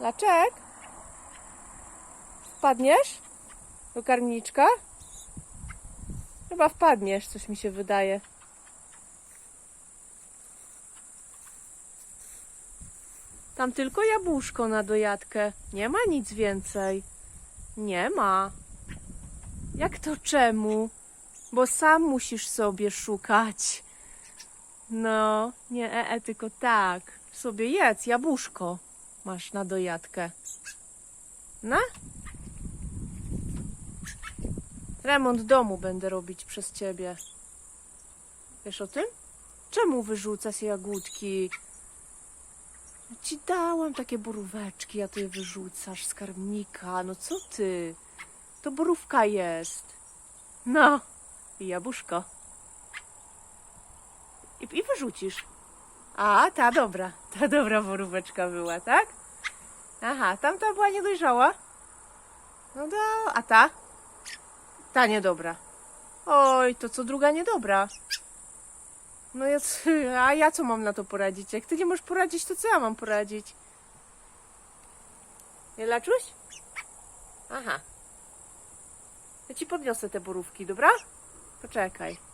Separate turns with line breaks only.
Laczek? Wpadniesz? Do karmniczka? Chyba wpadniesz, coś mi się wydaje. Tam tylko jabłuszko na dojadkę. Nie ma nic więcej. Nie ma. Jak to czemu? Bo sam musisz sobie szukać. No, nie e, e tylko tak. Sobie jedz jabłuszko. Masz na dojadkę. Na? Remont domu będę robić przez ciebie. Wiesz o tym? Czemu wyrzucasz jagódki? Ja ci dałam takie boróweczki, a ty je wyrzucasz z karmnika. No co ty? To borówka jest. No, i jabłuszko. I, I wyrzucisz. A, ta dobra. Ta dobra boróweczka była, tak? Aha, tamta była niedojrzała. No do, a ta? Ta niedobra. Oj, to co druga niedobra. No ja, a ja co mam na to poradzić? Jak ty nie możesz poradzić, to co ja mam poradzić? Nie laczuś? Aha. Ja ci podniosę te borówki, dobra? Poczekaj.